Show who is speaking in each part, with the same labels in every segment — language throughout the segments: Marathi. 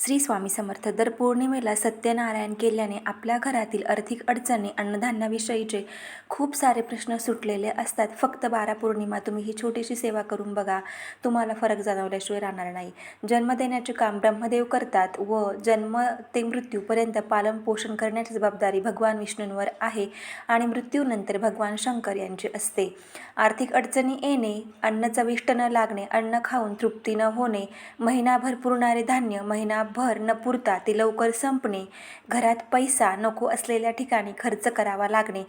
Speaker 1: श्री स्वामी समर्थ दर पौर्णिमेला सत्यनारायण केल्याने आपल्या घरातील आर्थिक अडचणी अन्नधान्याविषयीचे खूप सारे प्रश्न सुटलेले असतात. फक्त बारा पौर्णिमा तुम्ही ही छोटीशी सेवा करून बघा. तुम्हाला फरक जाणवल्याशिवाय राहणार नाही. जन्म देण्याचे काम ब्रह्मदेव करतात व जन्म ते मृत्यूपर्यंत पालन पोषण करण्याची जबाबदारी भगवान विष्णूंवर आहे आणि मृत्यूनंतर भगवान शंकर यांची असते. आर्थिक अडचणी येणे अन्न चविष्ट न लागणे अन्न खाऊन तृप्ती न होणे महिनाभर पुरणारे धान्य महिना महिनाभर न पुरता ते लवकर संपणे. घरात पैसा नको असलेल्या ठिकाणी खर्च करावा लागणे.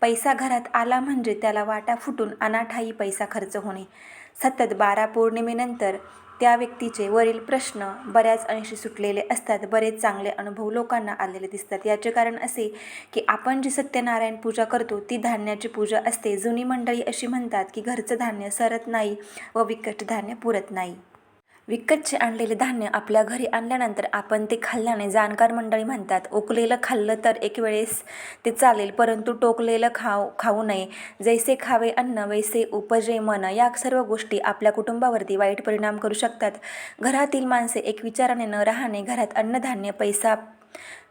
Speaker 1: पैसा घरात आला म्हणजे त्याला वाटा फुटून अनाठाई पैसा खर्च होणे. सतत बारा पौर्णिमेनंतर त्या व्यक्तीचे वरील प्रश्न बऱ्याच अंशी सुटलेले असतात. बरेच चांगले अनुभव लोकांना आलेले दिसतात. याचे कारण असे की आपण जी सत्यनारायण पूजा करतो ती धान्याची पूजा असते. जुनी मंडळी अशी म्हणतात की घरचं धान्य सरत नाही व विकट धान्य पुरत नाही. विकतचे आणलेले धान्य आपल्या घरी आणल्यानंतर आपण ते खाल्ल्याने जाणकार मंडळी म्हणतात ओकलेलं खाल्लं तर एक वेळेस ते चालेल परंतु टोकलेलं खाव खाऊ नये. जैसे खावे अन्न वैसे उपजे मन. या सर्व गोष्टी आपल्या कुटुंबावरती वाईट परिणाम करू शकतात. घरातील माणसे एक विचाराने न राहणे घरात अन्नधान्य पैसा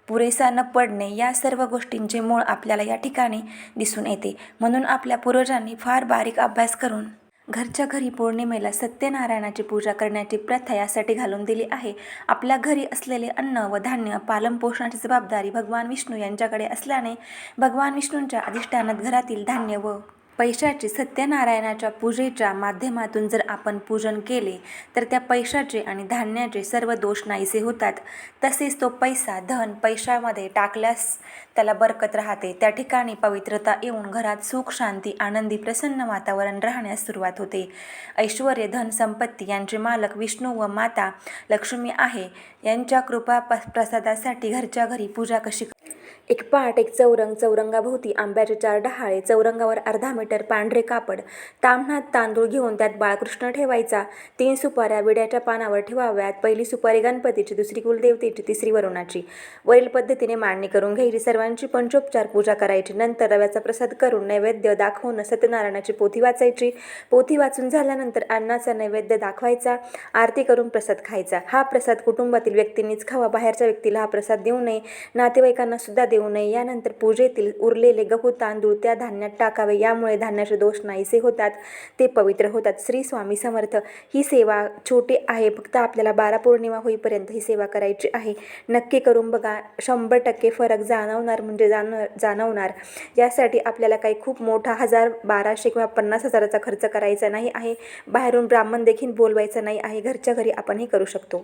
Speaker 1: पुरेसा न पडणे या सर्व गोष्टींचे मूळ आपल्याला या ठिकाणी दिसून येते. म्हणून आपल्या पूर्वजांनी फार बारीक अभ्यास करून घरच्या घरी पौर्णिमेला सत्यनारायणाची पूजा करण्याची प्रथा यासाठी घालून दिली आहे. आपल्या घरी असलेले अन्न व धान्य पालनपोषणाची जबाबदारी भगवान विष्णू यांच्याकडे असल्याने भगवान विष्णूंच्या अधिष्ठानात घरातील धान्य व पैशाचे सत्यनारायणाच्या पूजेच्या माध्यमातून जर आपण पूजन केले तर त्या पैशाचे आणि धान्याचे सर्व दोष नाहीसे होतात. तसेच तो पैसा धन पैशामध्ये टाकल्यास त्याला बरकत राहते. त्या ठिकाणी पवित्रता येऊन घरात सुख शांती आनंदी प्रसन्न वातावरण राहण्यास सुरुवात होते. ऐश्वर धन संपत्ती यांचे मालक विष्णू व माता लक्ष्मी आहे. यांच्या कृपा प्रसादासाठी घरच्या घरी पूजा कशी एक पाट एक चौरंग चौरंगाभोवती आंब्याचे चार डहाळे चौरंगावर अर्धा मीटर पांढरे कापड तांबणात तांदूळ घेऊन त्यात बाळकृष्ण ठेवायचा. तीन सुपाऱ्या विड्याच्या पानावर ठेवाव्यात. पहिली सुपारी गणपतीची दुसरी कुलदेवतेची तिसरी वरुणाची. वरील पद्धतीने मांडणी करून घ्यायची. सर्वांची पंचोपचार पूजा करायची. नंतर रव्याचा प्रसाद करून नैवेद्य दाखवून सत्यनारायणाची पोथी वाचायची. पोथी वाचून झाल्यानंतर अन्नाचा नैवेद्य दाखवायचा. आरती करून प्रसाद खायचा. हा प्रसाद कुटुंबातील व्यक्तींनीच खावा. बाहेरच्या व्यक्तीला हा प्रसाद देऊ नये. नातेवाईकांना सुद्धा देऊ नये. यानंतर पूजेतील उरलेले गहू तांदूळ त्या धान्यात टाकावे. यामुळे धान्याचे दोष नाहीसे होतात. ते पवित्र होतात. श्री स्वामी समर्थ. ही सेवा छोटी आहे. फक्त आपल्याला बारा पौर्णिमा होईपर्यंत ही सेवा करायची आहे. नक्की करून बघा. शंभर टक्के फरक जाणवणार म्हणजे जाण जाणवणार. यासाठी आपल्याला काही खूप मोठा हजार बाराशे किंवा पन्नास हजाराचा खर्च करायचा नाही आहे. बाहेरून ब्राह्मण देखील बोलवायचा नाही आहे. घरच्या घरी आपण हे करू शकतो.